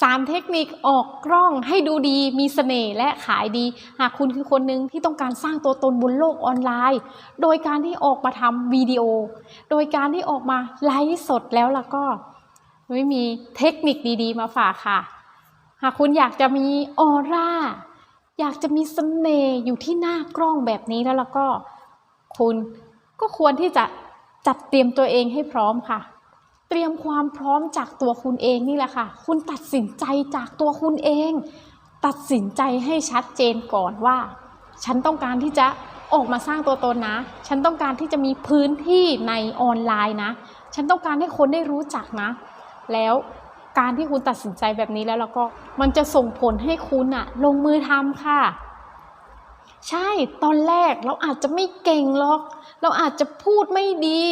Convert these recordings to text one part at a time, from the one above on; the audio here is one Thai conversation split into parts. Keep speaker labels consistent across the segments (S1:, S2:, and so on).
S1: 3 เทคนิคออกกล้องให้ดูดีมีเสน่ห์และขายดี หากคุณคือคนหนึ่งที่ต้องการสร้างตัวตนบนโลกออนไลน์ โดยการที่ออกมาทำวิดีโอ โดยการที่ออกมาไลฟ์สดแล้วล่ะก็ไม่มีเทคนิคดีๆ มาฝากค่ะ หากคุณอยากจะมีออร่า อยากจะมีเสน่ห์อยู่ที่หน้ากล้องแบบนี้แล้วล่ะก็ คุณก็ควรที่จะจัดเตรียมตัวเองให้พร้อมค่ะ เตรียมความพร้อมจากตัวคุณเองนี่แหละค่ะ คุณตัดสินใจจากตัวคุณเอง ตัดสินใจให้ชัดเจนก่อนว่า ฉันต้องการที่จะออกมาสร้างตัวตนนะ ฉันต้องการที่จะมีพื้นที่ในออนไลน์นะ ฉันต้องการให้คนได้รู้จักนะ แล้วการที่คุณตัดสินใจแบบนี้แล้วแล้วก็มันจะส่งผลให้คุณอะลงมือทำค่ะ ใช่ตอนแรกเราอาจจะไม่เก่งหรอก เราอาจจะพูดไม่ดี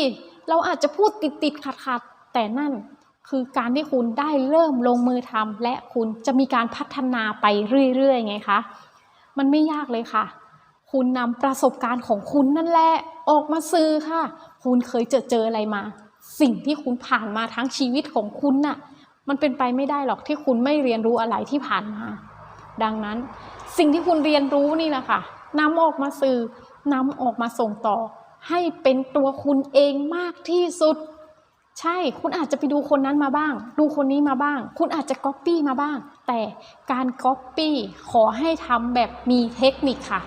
S1: เราอาจจะพูดติดติดขัดขัด แต่นั่นคือการที่คุณได้เริ่มลงมือทำและคุณจะมีการพัฒนาไปเรื่อยๆไงคะ มันไม่ยากเลยค่ะ คุณนำประสบการณ์ของคุณนั่นแหละออกมาซื้อค่ะ คุณเคยเจอเจออะไรมา สิ่งที่คุณผ่านมาทั้งชีวิตของคุณน่ะ มันเป็นไปไม่ได้หรอกที่คุณไม่เรียนรู้อะไรที่ผ่านมา ดังนั้นสิ่งที่คุณเรียนรู้นี่แหละค่ะนำออกมาสื่อนำออกมาส่งต่อ ให้เป็นตัวคุณเองมากที่สุด ใช่คุณอาจจะไปดูคนนั้นมาบ้าง ดูคนนี้มาบ้าง คุณอาจจะก๊อปปี้มาบ้าง แต่การก๊อปปี้ขอให้ทำแบบมีเทคนิคค่ะ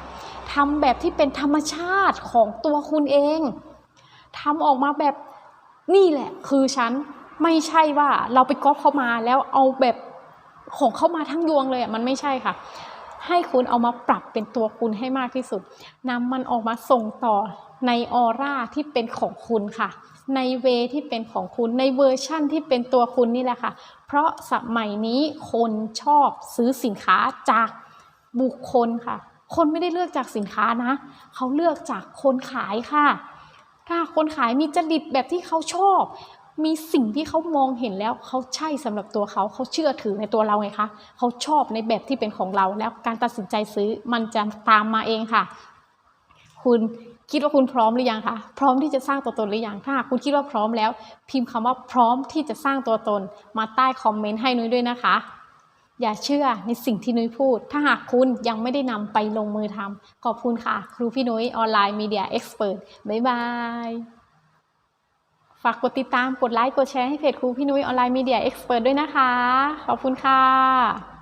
S1: ทำแบบที่เป็นธรรมชาติของตัวคุณเองทำออกมาแบบนี่แหละ คือฉันไม่ใช่ว่าเราไปก๊อปเข้ามาแล้วเอาแบบของเข้ามาทั้งยวงเลยอะมันไม่ใช่ค่ะ ให้คุณเอามาปรับเป็นตัวคุณให้มากที่สุดนำมันออกมาส่งต่อในออร่าที่เป็นของคุณค่ะ ในเวที่เป็นของคุณในเวอร์ชั่นที่เป็นตัวคุณนี่แหละค่ะ เพราะสมัยนี้คนชอบซื้อสินค้าจากบุคคลค่ะ คนไม่ได้เลือกจากสินค้านะ เขาเลือกจากคนขายค่ะ ถ้าคนขายมีจริตแบบที่เขาชอบ มีสิ่งที่เขามองเห็นแล้วเขาใช่สำหรับตัวเขาเขาเชื่อถือในตัวเราไงคะเขาชอบในแบบที่เป็นของเราแล้วการตัดสินใจซื้อมันจะตามมาเองค่ะ คุณคิดว่าคุณพร้อมหรือยังคะพร้อมที่จะสร้างตัวตนหรือยังถ้าคุณคิดว่าพร้อมแล้ว พิมพ์คำว่าพร้อมที่จะสร้างตัวตน มาใต้คอมเมนต์ให้นุ้ยด้วยนะคะ อย่าเชื่อในสิ่งที่นุ้ยพูด ถ้าหากคุณยังไม่ได้นำไปลงมือทำขอบคุณค่ะ ครูพี่นุ้ยออนไลน์มีเดียเอ็กซ์เพรสบ๊ายบาย ฝากกดติดตาม กดไลค์ กดแชร์ให้เพจครูพี่นุ้ยออนไลน์มีเดียเอ็กซ์เพรสด้วยนะคะ ขอบคุณค่ะ